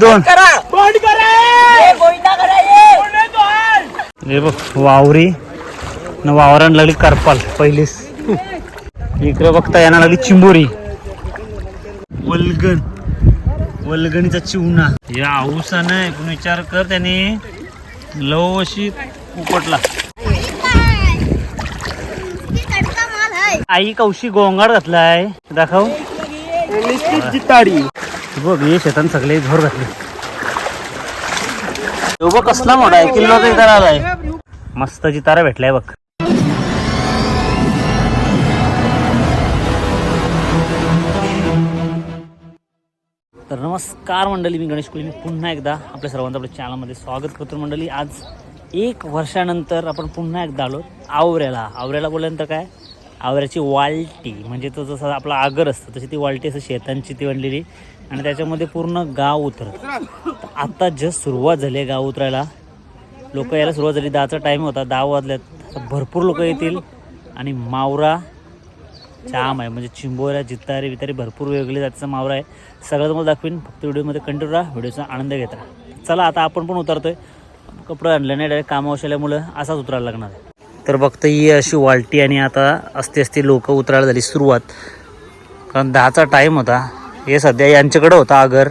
दोन. हे बघ वावरी. न वावरान लागली करपाल पहिलीच. इकडे बघता यांना लागली चिंबोरी. वल्गन वल्गणीचा चिवणा या आऊसानं पण विचार कर त्याने. लव अशी उपटला. आई कौशी गोंगाड घातलाय. दाखव. बघ हे शेतान सगळे झोर घातले. बघ कसला मोठा आहे किल्लो इथं आलाय मस्त जितारा भेटलाय बघ. तर नमस्कार मंडळी मी गणेश कुली मी पुन्हा एकदा आपल्या सर्वांचं आपल्या चॅनलमध्ये स्वागत करतो मंडळी. आज एक वर्षानंतर आपण पुन्हा एकदा आलो आवऱ्याला आवऱ्याला बोलल्यानंतर काय? आवऱ्याची वालटी म्हणजे तो जसा आपला आगर असतं तशी ती वालटी असं शेतांची ती बनलेली. आणि त्याच्यामध्ये पूर्ण गाव उतरत आत्ता जस्ट सुरुवात झाली आहे गाव उतरायला. लोक यायला सुरुवात झाली. दहाचा टाईम होता. दहा वाजल्यात. आता भरपूर लोक येतील. आणि मावरा जाम आहे. म्हणजे चिंबोऱ्या जितारे वितारे भरपूर वेगळे जातीचा मावरा आहे. सगळं तुम्हाला दाखवीन. फक्त व्हिडिओमध्ये कंटिन्यू राहा. व्हिडिओचा आनंद घेत राहा. चला आता आपण पण उतरतोय. कपडे आणले नाही. डायरेक्ट कामावशाल्यामुळं असाच उतरायला लागणार आहे. तर बघतं ही अशी वालटी आणि आता असते असते लोक उतरायला झाली सुरुवात. कारण दहाचा टाईम होता. हे सध्या यांच्याकडं होता आगर.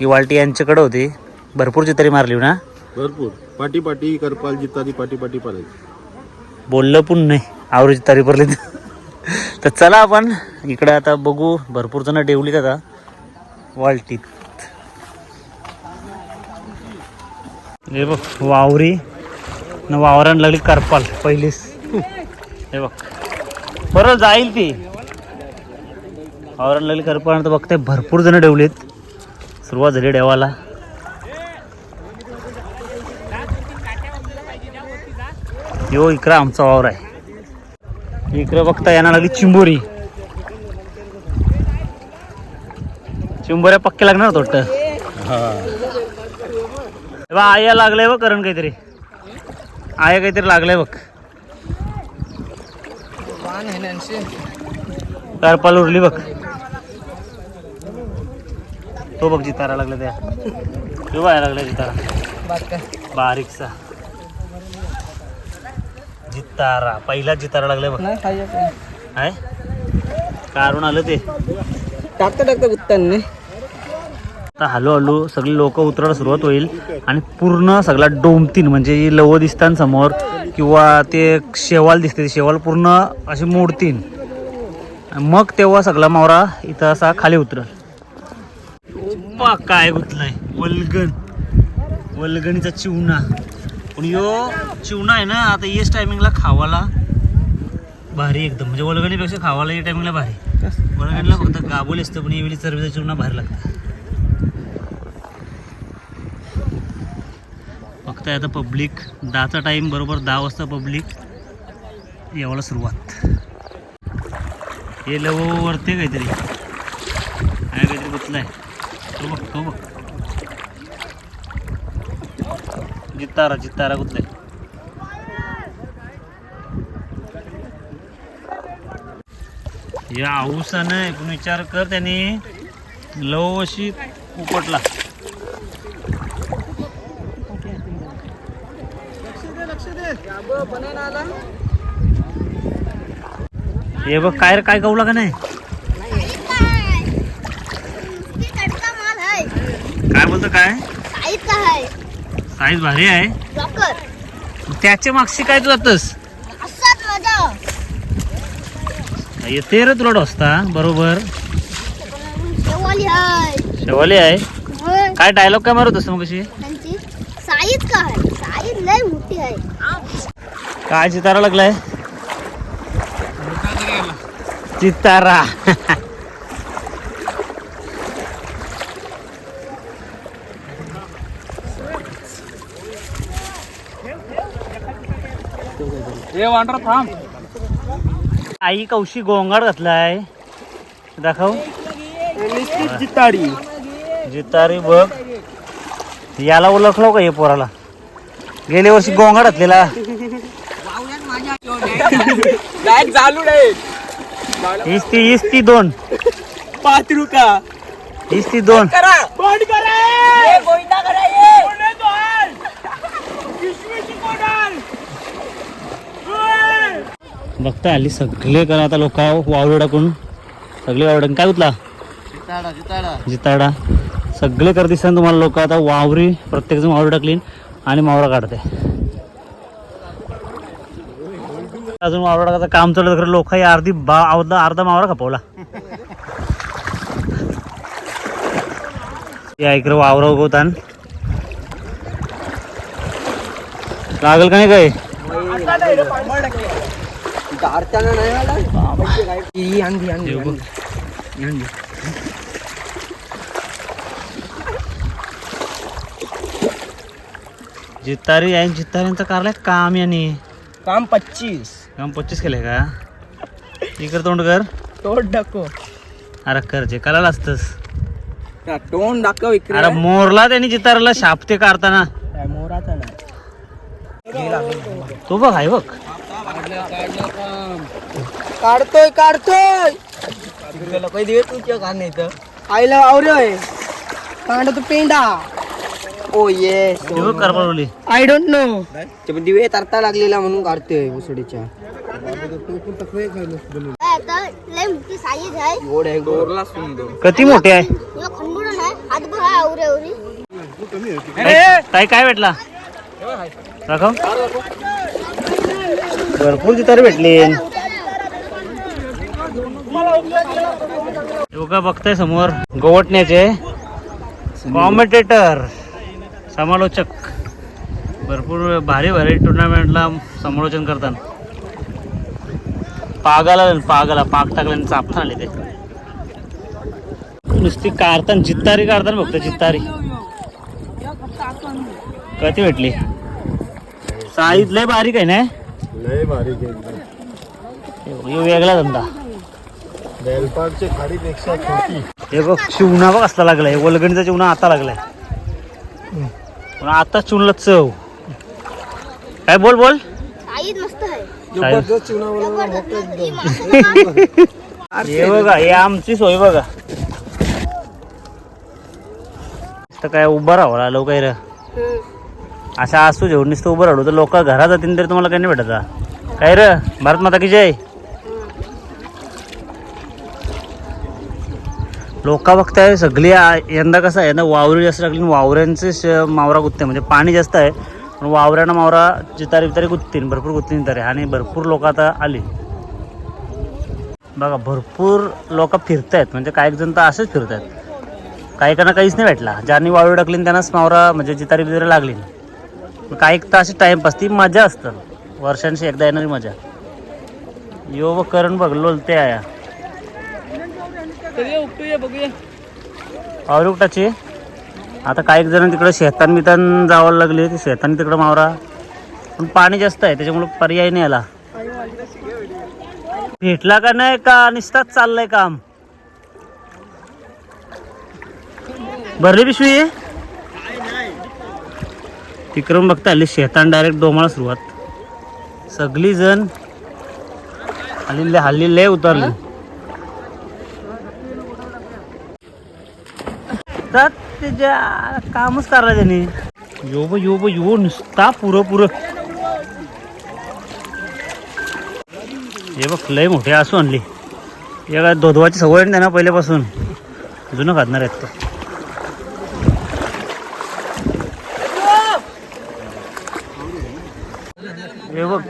ही वालटी यांच्याकडं होती. भरपूर चितरी मारली ना? भरपूर. पाटी पाटी करपाल जितारी पाटी पाटी पाडायची बोललं पण नाही. आवरेज तारी भरली तर चला आपण इकडे आता बघू. भरपूर जण डेवलीत आता वालटीत. हे बघ वावरी. न वावरान लागली करपाल पहिलीच. हे बघ. बरं जाईल ती. वावरान लागली करपाल तर बघते भरपूर जण डेवलीत. सुरुवात झाली डेवाला. यो इकडं आमचा वावर आहे. इकडं बघता यांना लागली चिंबोरी. चिंबोऱ्या पक्के लागणार तोट आया लागलंय बघ करण काहीतरी. आया काहीतरी लागलंय बघ. करपाल उरली बघ. तो बघ जितारा लागला त्या. तो बाहेर लागला जितारा. बारीकसा. जितारा. पहिला जितारा लागलाय बघ. आहे काढून आलं ते. टाकता टाकता उत्तान आता हळूहळू सगळे लोक उतरायला सुरुवात होईल आणि पूर्ण सगळा डोमतीन म्हणजे लव दिसतात समोर किंवा ते शेवाल दिसते शेवाल पूर्ण असे मोडतीन. मग तेव्हा सगळा मावरा इथं असा खाली उतरल. काय गुतलाय? वल्गन वल्गणीचा चिवणा पण यो चिवणा आहे ना आता येस टायमिंगला खावाला भारी एकदम. म्हणजे वल्गणीपेक्षा खावाला या टायमिंगला भारी. वल्गणीला फक्त गाबोली असतं पण यावेळी चरबीचा चिवणा भारी लागतं. फक्त आता पब्लिक. दहाचा टाईम बरोबर दहा वाजता पब्लिक. यावाला सुरुवात. हे लव वरते काहीतरी. काय काहीतरी गुतलाय तो बघ तो बघ. जितारा जितारा गुतलाय या आऊसानं एकूण विचार कर त्याने. लव अशी उपटला. हे बघ काय काय कवला का नाही काय बोलतो काय? साईज भारी आहे. त्याच्या मागची काय तू जातस? येते रे तुला डोसता बरोबर. शेवाली आहे. काय डायलॉग काय मारत असतो मग कशी साईज का आहे साईज लय मोठी आहे काय चितारा लागलाय? चितारा. थांब. आई कौशी गोंगाड घातलाय. दाखव. जिताडी. जितारी बघ. याला ओळखलो का हे पोराला? गेल्या वर्षी गोंगाड घातलेला. डायरेक्ट चालू नाही. हीच ती हीच ती दोन. पाच रुका हीच ती दोन? बघताय आली सगळे करा आता लोक वावडे टाकून सगळे वावडे काय उतला जिताडा सगळे कर दिसतात तुम्हाला लोक आता वावरी प्रत्येक जण वावरी टाकली आणि मावरा काढते. अजून वावरा टाकायचं काम चालू खरं लोक अर्धी बा अर्धा अर्धा मावरा खपवला. या इकडे वावरा उगवतान. लागल का नाही काय जितारी आहे जिताऱ्यांचं कारलाय काम याने. काम पच्चीस. काम पच्चीस केलंय का इकडे तोंड कर। तोड दाखव अरे कर जे करायला असतंस। तोंड दाखव इकडे. अरे मोरला त्यांनी जितारला शापते काढताना. काय मोराचा नाही. तो बघ आहे बघ. काढतोय काढतोय. लोक दिवे तुझ्या का नाही तर आईला आवरे कांड तू पेंडा. ओ येस ते आय डोंट नो दिवे तरता लागलेला म्हणून काढतोय उसडीच्या काय आता लय मोठी साईज आहे. गोड आहे गोरला सुंदर. किती मोठे आहे? यो खंडून आहे. हातभर आहे आवरे आवरी. काय काय भेटला? दाखव. भरपूर जितारे भेटले. योगा बघताय समोर. गोवटण्याचे. कॉमेटेटर समालोचक. भरपूर भारी भारी टुर्नामेंटला समालोचन करतात पागाला पागाला पाक टाकल्याने चापता आले ते. नुसती काढताना जित्तारी काढताना बघतो जित्तारी. कधी भेटली? साईज लय बारीक आहे ना लय बारीक ह्यो वेगळा धंदा. हे बघ चिवणा बघ असला लागलाय. वलगणीचा चिवणा आता लागलाय. पण आता चुनला चव. काय बोल बोल. मस्त आहे. ही हे बघा हे आमची सोय बघा. तर काय उभं राहावं लागलं काय र. अशा असू जेवण नुसतं उभं राहिलो तर लोक घरात जातील तरी तुम्हाला काही नाही भेटत काय र? भारत माता की जय. लोक बघताय सगळी यंदा कसं आहे ना वावरी जास्त लागली वावऱ्यांचे श- मावरा गुत्ते म्हणजे पाणी जास्त आहे पण वावऱ्यानं मावरा जितारी बितारी गुत्तीन भरपूर गुत्तीन तरी. आणि भरपूर लोक आता आली. बघा भरपूर लोक आहेत म्हणजे काही जण तर असेच फिरतायत. काही काना काहीच नाही भेटला. ज्यांनी वावरी टाकली त्यांनाच मावरा म्हणजे जितारी बितारी लागली. काही तर अशी टाइमपास ती मजा असतं. वर्षांशी एकदा येणारी मजा. यो व करण बघ लोलते आया. बघूया. आवरुकटाची आता काही जण तिकडे शेतान बितान जावं लागले ते शेतान तिकडं मावरा. पण पाणी जास्त आहे त्याच्यामुळे पर्याय नाही आला. भेटला का नाही का? निसताच चाललंय काम. भरली पिशवी? तिकडून बघता आली शेतान डायरेक्ट डोमाळ सुरुवात. सगळी जण हल्ली हल्ली लय उतरली. तर त्याच्या कामच करा त्याने. यो ब यो ब यो नुसता पुरं पुरं. हे बघ लय मोठे असू आणली. हे काय धोधवाची सवय आहे ना त्यांना पहिल्यापासून? जुनं खाणार आहेत तो. हे बघ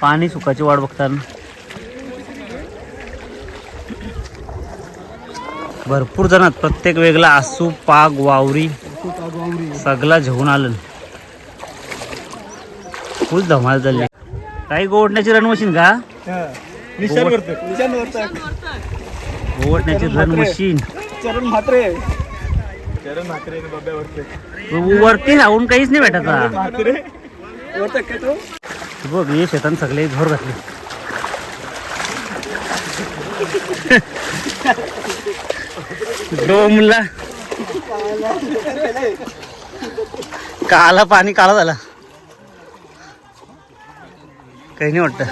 पाणी सुखाची वाट बघताना. भरपूर जणात. प्रत्येक वेगळा आसू पाग वावरी. सगळा घेऊन आलं फुल धमाल झाली. काही गोवटण्याची रन मशीन का गोवटण्याची रन मशीन चरण म्हात्रे वरती राहून काहीच नाही भेटत बघ हे शेतान सगळे झोर घातले. डोमला काला पाणी काळा झाला. काही नाही वाटत.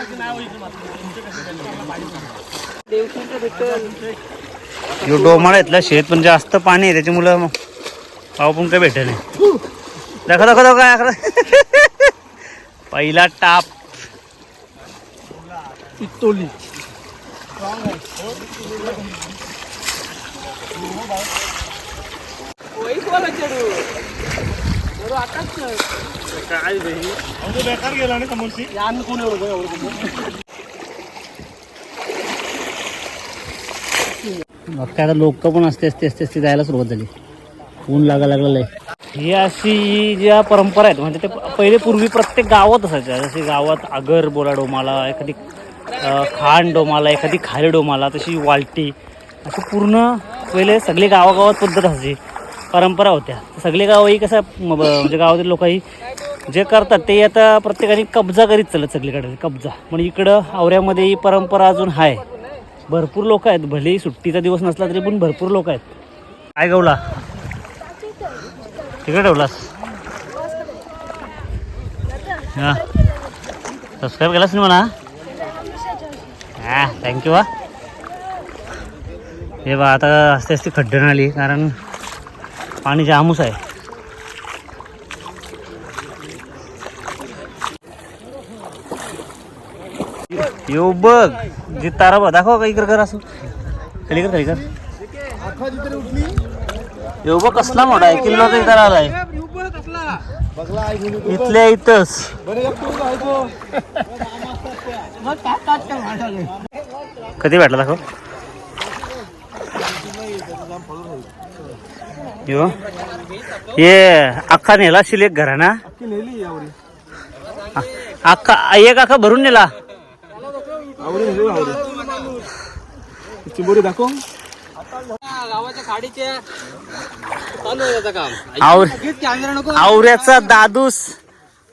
देवशीचं डोमाळा इथला शेत पण जास्त पाणी आहे त्याच्यामुळं पाव पण काही भेटत नाही दाखव दाखव दाखव काय अकरा पहिला टाप. मग काय आता लोक पण असते असते असते असते जायला सुरुवात झाली. ऊन लागा लागलेलं आहे ही अशी ज्या परंपरा आहेत म्हणजे ते पहिले पूर्वी प्रत्येक गावात असायच्या. जसे गावात आगर बोला डोमाला एखादी खाण खांड डोमाला एखादी खाली डोमाला तशी वालटी असं पूर्ण पहिले सगळे गावागावात पद्धत असायची. परंपरा होत्या. सगळे गावही कसं म्हणजे गावातील लोकही जे करतात ते आता प्रत्येकाने कब्जा करीत चालत सगळीकडे. कब्जा. पण इकडं आवऱ्यामध्ये ही परंपरा अजून आहे भरपूर लोक आहेत. भलेही सुट्टीचा दिवस नसला तरी पण भरपूर लोक आहेत. काय गवला? तिकडे ठेवलास? हां. सबस्क्राईब केलास नाही म्हणा हां थँक्यू हा. हे बा आता असते असते खड्डण आली कारण पाणी जामूस आहे. येऊ बघ जी तारा बघ दाखव काही कर कर असं. खाली कर खाली कर. येऊ बघ कसला मोठा आहे किल्लोचा तारा आलाय इथल्या इथंच. कधी भेटला दाखव. यो. ये अख्खा नेला शिलेक घराना अख्खा एक अख्खा भरून नेला? चिंबोरी दाखव. आवऱ्याचा दादूस.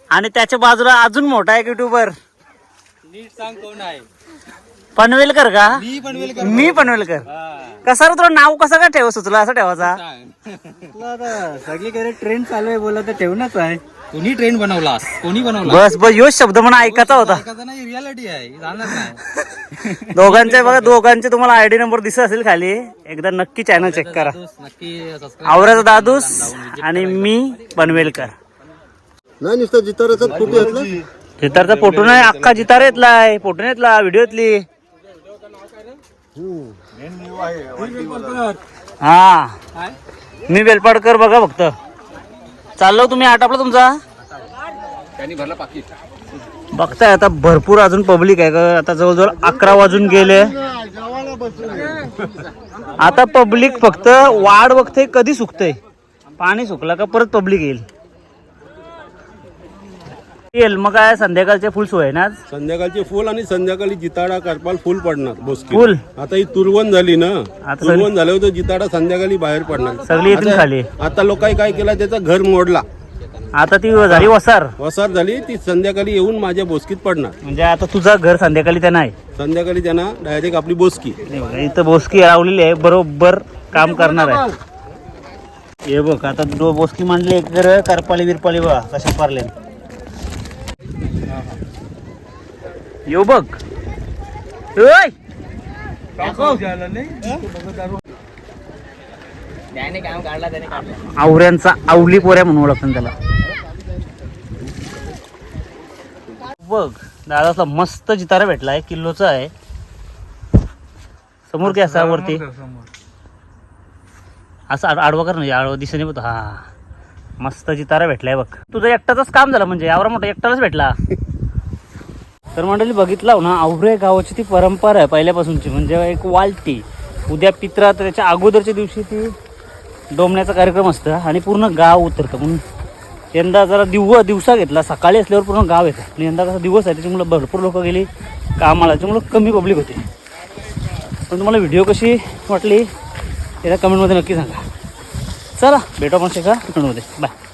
आणि त्याच्या बाजूला अजून मोठा एक युट्यूबर नीट सांग कोण आहे? पनवेलकर का? मी बनवेल मी पनवेलकर. कसा रे तुला नाव कसं काय ठेव सुचलं असं ठेवायचा? सगळीकडे ट्रेन चालू आहे बोला तर ठेवणच आहे. कोणी ट्रेन बनवलास? कोणी बनवला बस बस ह्योच शब्द म्हणून ऐकायचा होता. रियालिटी आहे. जाणार नाही दोघांचे बघा दोघांचे तुम्हाला आयडी नंबर दिसत असेल खाली. एकदा नक्की चॅनल चेक करा. नक्की आवऱ्याचा दादूस आणि मी पनवेलकर. नाही नुसतं जिताराचाच फोटो घेतला? जितारचा फोटो नाही अख्खा जितार येतलाय. फोटो नाही येतला व्हिडिओ येतली. हा. मी बेलपाडकर बघा फक्त. चाललो तुम्ही आटापला तुमचा? बघताय आता भरपूर अजून पब्लिक आहे का आता जवळजवळ अकरा वाजून गेले. आता पब्लिक फक्त वाढ बघते कधी सुकतंय. पाणी सुकला का परत पब्लिक येईल. येईल. मग काय संध्याकाळचे फुल सोय आहे ना आज? संध्याकाळचे फुल आणि संध्याकाळी जिताडा करपाल फुल पडणार बोसकी फुल? आता ही तुरवण झाली ना आता तुरवण झाल्यावर तो जिताडा संध्याकाळी बाहेर पडणार. सगळी येतील खाली. आता लोकांनी काय केलं त्याचं घर मोडला. आता ती झाली वसार. वसार झाली ती संध्याकाळी येऊन माझ्या बोसकीत पडणार. म्हणजे आता तुझा घर संध्याकाळी त्या नाही संध्याकाळी त्यांना डायरेक्ट आपली बोसकी. हे बघा, इथं बोसकी लावलेली आहे बरोबर काम करणार आहे. हे बघ आता दो बोसकी मांडली एक घर करपाली बिरपाली बघा कशा पारले येऊ बघ. ओय! त्याने काम काढला त्याने काढला. आवऱ्यांचा आवली पोऱ्या म्हणू लागतं त्याला. बघ दादाचा मस्त जितारा भेटलाय किल्लोचा आहे. समोर काय असा वरती? असं आड- आडवा कर ना आडवा दिसेने बघ हा. मस्त जितारा भेटलाय बघ. तुझं एकटाच काम झालं म्हणजे यावर मोठा एकटाच भेटला. तर मंडळी बघितला ना आवरे गावाची ती परंपरा आहे पहिल्यापासूनची. म्हणजे एक वालटी. उद्या पित्रा तर त्याच्या अगोदरच्या दिवशी ती डोमण्याचा कार्यक्रम असतं आणि पूर्ण गाव उतरतं. म्हणून यंदा जरा दिव दिवसा घेतला. सकाळी असल्यावर पूर्ण गाव येतं. आणि यंदा कसा दिवस आहे त्याच्यामुळं भरपूर लोक गेली. कामाला त्याच्यामुळं कमी पब्लिक होते. पण तुम्हाला व्हिडिओ कशी वाटली याला कमेंटमध्ये नक्की सांगा. चला भेटू आपण शेका कमेंटमध्ये. बाय.